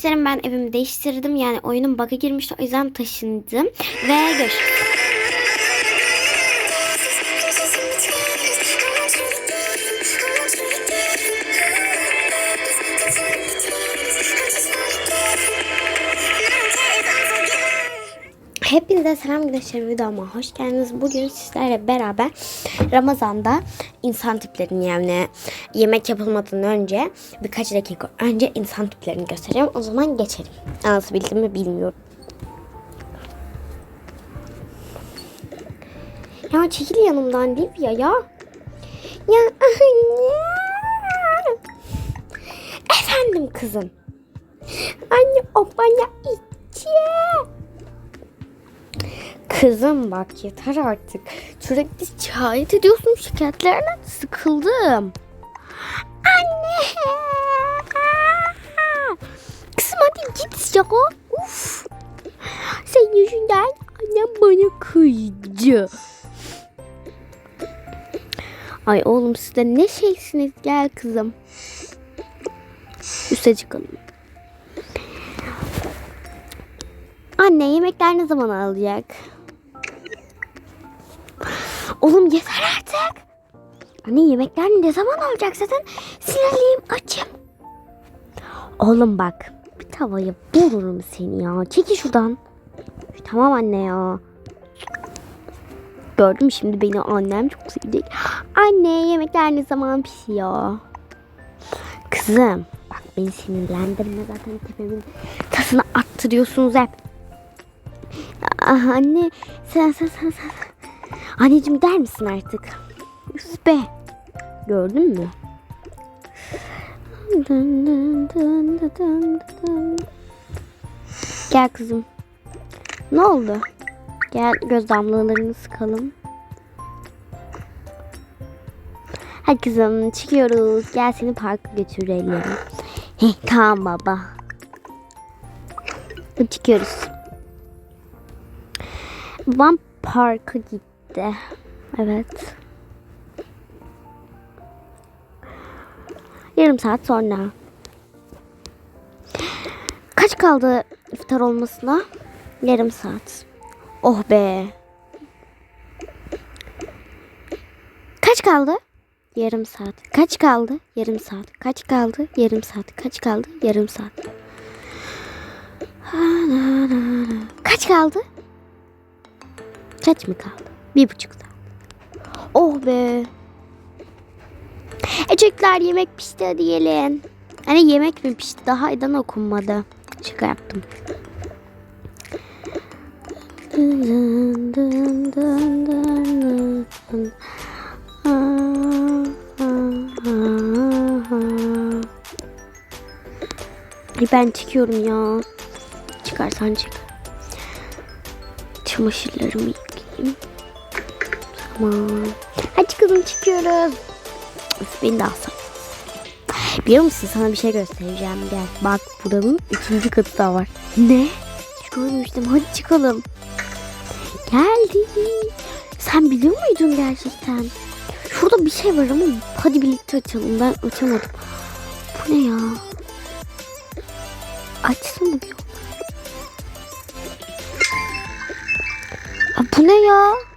Arkadaşlarım ben evimi değiştirdim. Yani oyunun bug'a girmişti. O yüzden taşındım. Ve görüşürüz. Hepinize selam arkadaşlar videoma hoş geldiniz. Bugün sizlerle beraber Ramazan'da insan tiplerini yani yemek yapılmadan önce birkaç dakika önce insan tiplerini göstereceğim. O zaman geçelim. Nasıl bildim mi bilmiyorum. Ya çekil yanımdan Livya ya. Ya anne. Efendim kızım. Anne o bana içiyor. Kızım bak yeter artık. Sürekli şikayet ediyorsun şikayetlerden sıkıldım. Git ya. Uf. Senin yüzünden annem bana kıydı. Ay oğlum siz de ne şeysiniz gel kızım. Üste çıkalım. Anne yemekler ne zaman alacak? Oğlum yeter artık. Anne yemekler ne zaman alacak zaten sinirliyim açım. Oğlum bak bir tavaya vururum seni ya. Çekil şuradan. Tamam anne ya. Gördün mü şimdi beni annem çok sevecek. Anne yemekler ne zaman pişiyor? Kızım bak beni sinirlendirme zaten tepemin tasını attırıyorsunuz hep. Ah, anne sen sen sen sen. Anneciğim der misin artık? Üf be. Gördün mü? Gel kızım. Ne oldu? Gel göz damlalarını sıkalım. Hadi kızım çıkıyoruz. Gel seni parka götürelim. Heh, tamam baba. Çıkıyoruz. Babam parka gitti. Evet. Yarım saat sonra. Kaç kaldı iftar olmasına? Yarım saat. Oh be. Kaç kaldı? Yarım saat. Kaç kaldı? Yarım saat. Kaç kaldı? Yarım saat. Kaç kaldı? Yarım saat. Kaç kaldı? Kaç mı kaldı? Bir buçuk saat. Oh be. E çocuklar yemek pişti hadi gelin. Hani yemek mi pişti? Daha eden okunmadı. Şaka yaptım. Ben çıkıyorum ya. Çıkarsan çık. Çamaşırlarımı yıkayayım. Tamam. Hadi kızım çıkıyoruz. Üf, beni de alsana. Biliyor musun sana bir şey göstereceğim. Gel bak buranın ikinci katı da var. Ne? Hiç. Hadi çıkalım. Geldi. Sen biliyor muydun gerçekten? Şurada bir şey var ama hadi birlikte açalım. Ben açamadım. Bu ne ya? Açsana bir. Bu ne ya?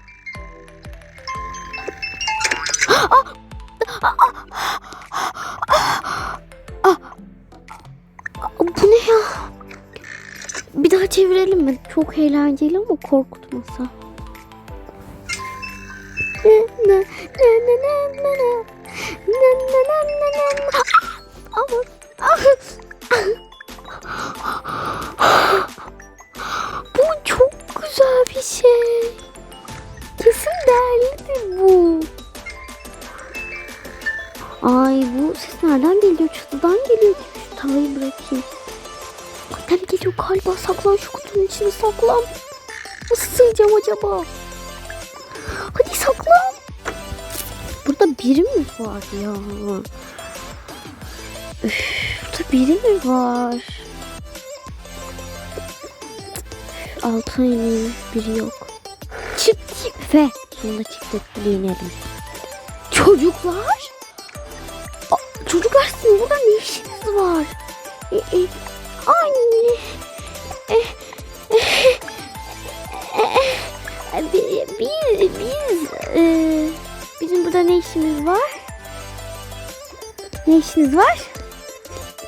Çevirelim mi? Çok eğlenceli ama korkutmasa. Bu çok güzel bir şey. Kesin değerlidir bu. Ay bu ses nereden geliyor? Çatıdan geliyor. Şu tavayı bırakayım. Nereden geliyor galiba? Saklan şu kutunun içine saklan. Nasıl sığacağım acaba? Hadi saklan. Burada biri mi var ya? Üf, burada biri mi var? Altına ineyim. Biri yok. Çık çık ve sonunda çıktık. İnelim. Çocuklar? Çocuklar sizin burada ne işiniz var? E, e, Anne. biz, biz, biz bizim burada ne işimiz var? Ne işiniz var?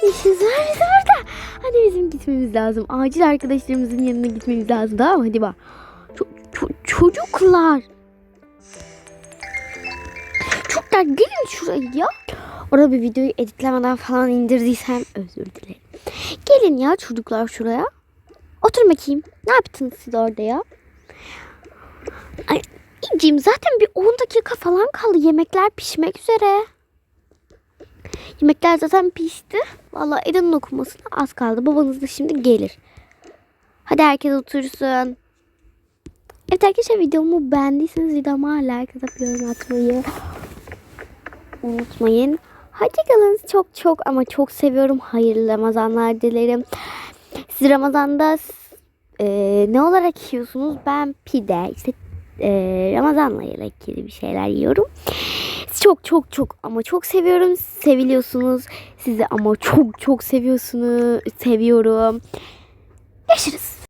Ne işiniz var bizim burada? Hadi bizim gitmemiz lazım. Acil arkadaşlarımızın yanına gitmemiz lazım. Tamam mı? Hadi bak. Ço ço çocuklar. Çocuklar gelin şuraya ya. Orada bir videoyu editlemeden falan indirdiysem özür dilerim. Gelin ya çocuklar şuraya. Oturun bakayım. Ne yaptınız siz orada ya? Ay, İnciğim zaten bir 10 dakika falan kaldı. Yemekler pişmek üzere. Yemekler zaten pişti. Vallahi Eda'nın okumasına az kaldı. Babanız da şimdi gelir. Hadi herkes otursun. Evet arkadaşlar videomu beğendiyseniz videoma like atıp yorum atmayı unutmayın. Hoşçakalın. Çok çok ama çok seviyorum. Hayırlı Ramazanlar dilerim. Siz Ramazan'da e, ne olarak yiyorsunuz? Ben pide, işte e, Ramazan'la ilgili bir şeyler yiyorum. Çok çok çok ama çok seviyorum. Seviliyorsunuz. Sizi ama çok çok seviyorsunuz. Seviyorum. Görüşürüz.